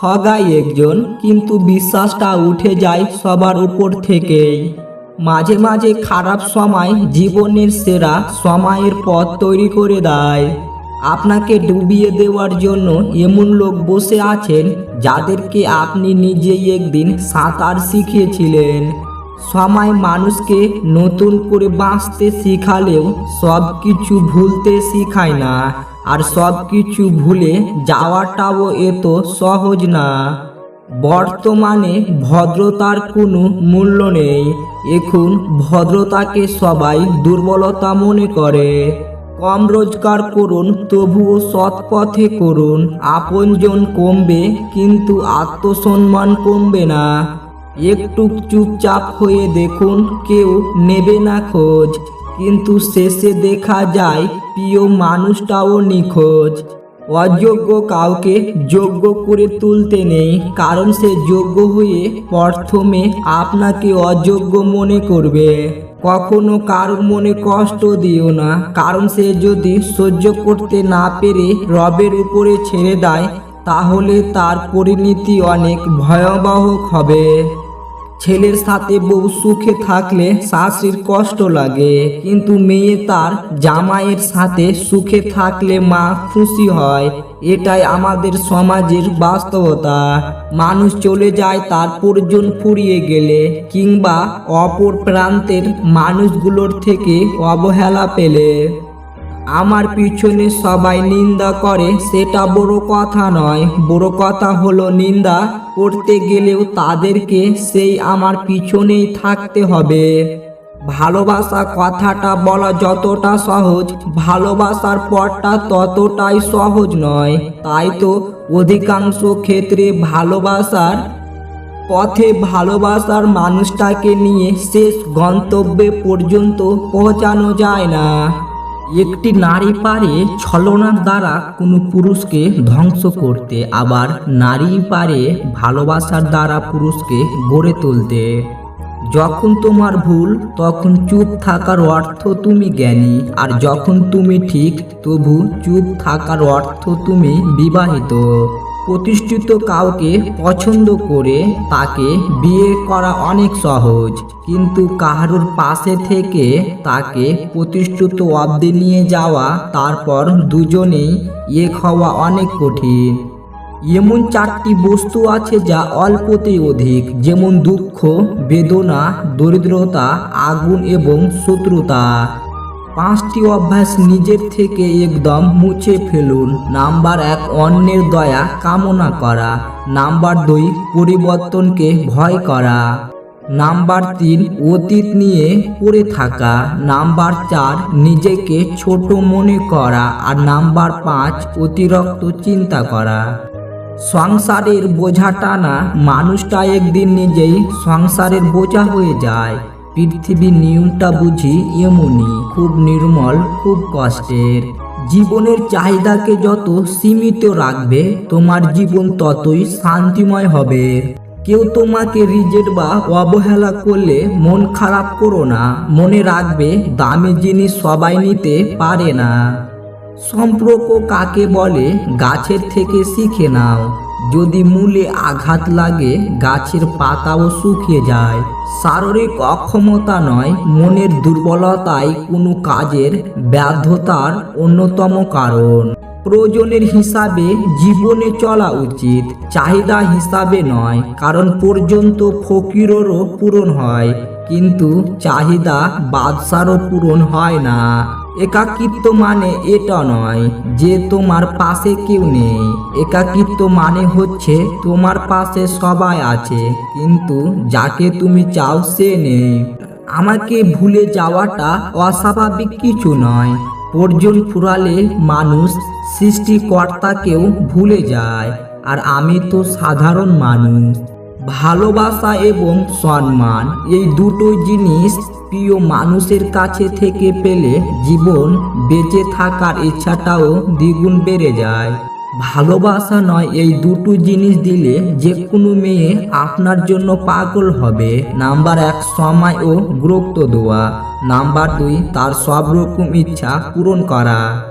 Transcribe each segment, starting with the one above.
ঠগাই একজন, কিন্তু বিশ্বাসটা উঠে যায় সবার উপর থেকেই। মাঝে মাঝে খারাপ সময় জীবনের সেরা সময়ের পথ তৈরি করে দেয়। আপনাকে ডুবিয়ে দেওয়ার জন্য এমন লোক বসে আছেন যাদেরকে আপনি নিজেই একদিন সাঁতার শিখিয়েছিলেন। সময় মানুষকে নতুন করে বাঁচতে শিখালেও সব কিছু ভুলতে শিখায় না। আর সব কিছু ভুলে যাওয়াটাও এত সহজ না। বর্তমানে ভদ্রতার কোনো মূল্য নেই। এখন ভদ্রতাকে সবাই দুর্বলতা মনে করে। কম রোজগার করুন, তবুও সৎ পথে করুন। আপনজন কমবে, কিন্তু আত্মসম্মান কমবে না। একটু চুপচাপ হয়ে দেখুন, কেউ নেবে না খোঁজ। কিন্তু শেষে দেখা যায়, প্রিয় মানুষটাও নিখোঁজ। অযোগ্য কাউকে যোগ্য করে তুলতে নেই, কারণ সে যোগ্য হয়ে প্রথমে আপনাকে অযোগ্য মনে করবে। কখনো কারোর মনে কষ্ট দিও না, কারণ সে যদি সহ্য করতে না পেরে রবের উপরে ছেড়ে দেয়, তাহলে তার পরিণতি অনেক ভয়াবহ হবে। ছেলের সাথে বউ সুখে থাকলে শাশুড়ির কষ্ট লাগে। কিন্তু মেয়ে তার জামাইয়ের সাথে সুখে থাকলে মা খুশি হয়। এটাই আমাদের সমাজের বাস্তবতা। মানুষ চলে যায় তার প্রয়োজন ফুরিয়ে গেলে কিংবা অপর প্রান্তের মানুষগুলোর থেকে অবহেলা পেলে। আমার পিছনে সবাই নিন্দা করে, সেটা বড় কথা নয়। বড় কথা হলো নিন্দা করতে গেলেও তাদেরকে সেই আমার পিছনেই থাকতে হবে। ভালোবাসা কথাটা বলা যতটা সহজ, ভালোবাসার পথটা ততটাই সহজ নয়। তাই তো অধিকাংশ ক্ষেত্রে ভালোবাসার পথে ভালোবাসার মানুষটাকে নিয়ে শেষ গন্তব্যে পর্যন্ত পৌঁছানো যায় না। একটি নারী পারে ছলনার দ্বারা কোনো পুরুষকে ধ্বংস করতে, আবার নারী পারে ভালোবাসার দ্বারা পুরুষকে গড়ে তুলতে। যখন তোমার ভুল, তখন চুপ থাকার অর্থ তুমি জ্ঞানী, আর যখন তুমি ঠিক, তবু চুপ থাকার অর্থ তুমি বিবাহিত। প্রতিষ্ঠিত কাউকে পছন্দ করে তাকে বিয়ে করা অনেক সহজ। কিন্তু কাহারুর পাশে থেকে তাকে প্রতিষ্ঠিত অব্দে নিয়ে যাওয়া, তারপর দুজনেই এক হওয়া অনেক কঠিন। এমন চারটি বস্তু আছে যা অল্পতেই অধিক, যেমন দুঃখ, বেদনা, দরিদ্রতা, আগুন এবং শত্রুতা। পাঁচটি অভ্যাস নিজের থেকে একদম মুছে ফেলুন। নাম্বার এক, অন্যের দয়া কামনা করা। নাম্বার দুই, পরিবর্তনকে ভয় করা। নাম্বার তিন, অতীত নিয়ে পড়ে থাকা। নাম্বার চার, নিজেকে ছোট মনে করা। আর নাম্বার পাঁচ, অতিরিক্ত চিন্তা করা। সংসারের বোঝা টানা, মানুষটা একদিন নিজেই সংসারের বোঝা হয়ে যায়। পৃথিবীর নিয়মটা বুঝি এমনই, খুব নির্মল, খুব কষ্টের। জীবনের চাহিদাকে যত সীমিত রাখবে, তোমার জীবন ততই শান্তিময় হবে। কেউ তোমাকে রিজেক্ট বা অবহেলা করলে মন খারাপ করো না। মনে রাখবে, দামি জিনিস সবাই নিতে পারে না। সম্পর্ক কাকে বলে, গাছের থেকে শিখে নাও। যদি মূলে আঘাত লাগে, গাছের পাতাও শুকিয়ে যায়। শারীরিক অক্ষমতা নয়, মনের দুর্বলতাই কোনো কাজের ব্যর্থতার অন্যতম কারণ। প্রয়োজনের হিসাবে জীবনে চলা উচিত, চাহিদা হিসাবে নয়, কারণ পর্যন্ত ফকিরেরও পূরণ হয়, কিন্তু চাহিদা বাদশারও পূরণ হয় না। একাকিত্ব মানে এটা নয় যে তোমার পাশে কেউ নেই। একাকিত্ব মানে হচ্ছে তোমার পাশে সবাই আছে, কিন্তু যাকে তুমি চাও সে নেই। আমাকে ভুলে যাওয়াটা অস্বাভাবিক কিছু নয়। পর্যন ফুরালে মানুষ সৃষ্টিকর্তাকেও ভুলে যায়, আর আমি তো সাধারণ মানুষ। ভালোবাসা এবং সম্মান, এই দুটো জিনিস প্রিয় মানুষের কাছে থেকে পেলে জীবন বেঁচে থাকার ইচ্ছাটাও দ্বিগুণ বেড়ে যায়। ভালোবাসা নয়, এই দুটো জিনিস দিলে যে কোনো মেয়ে আপনার জন্য পাগল হবে। নাম্বার এক, সময় ও গুরুত্ব দেওয়া। নাম্বার দুই, তার সব রকম ইচ্ছা পূরণ করা।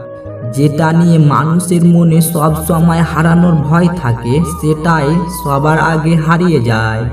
যেটা নিয়ে মানুষের মনে সব সময় হারানোর ভয় থাকে, সেটাই সবার আগে হারিয়ে যায়।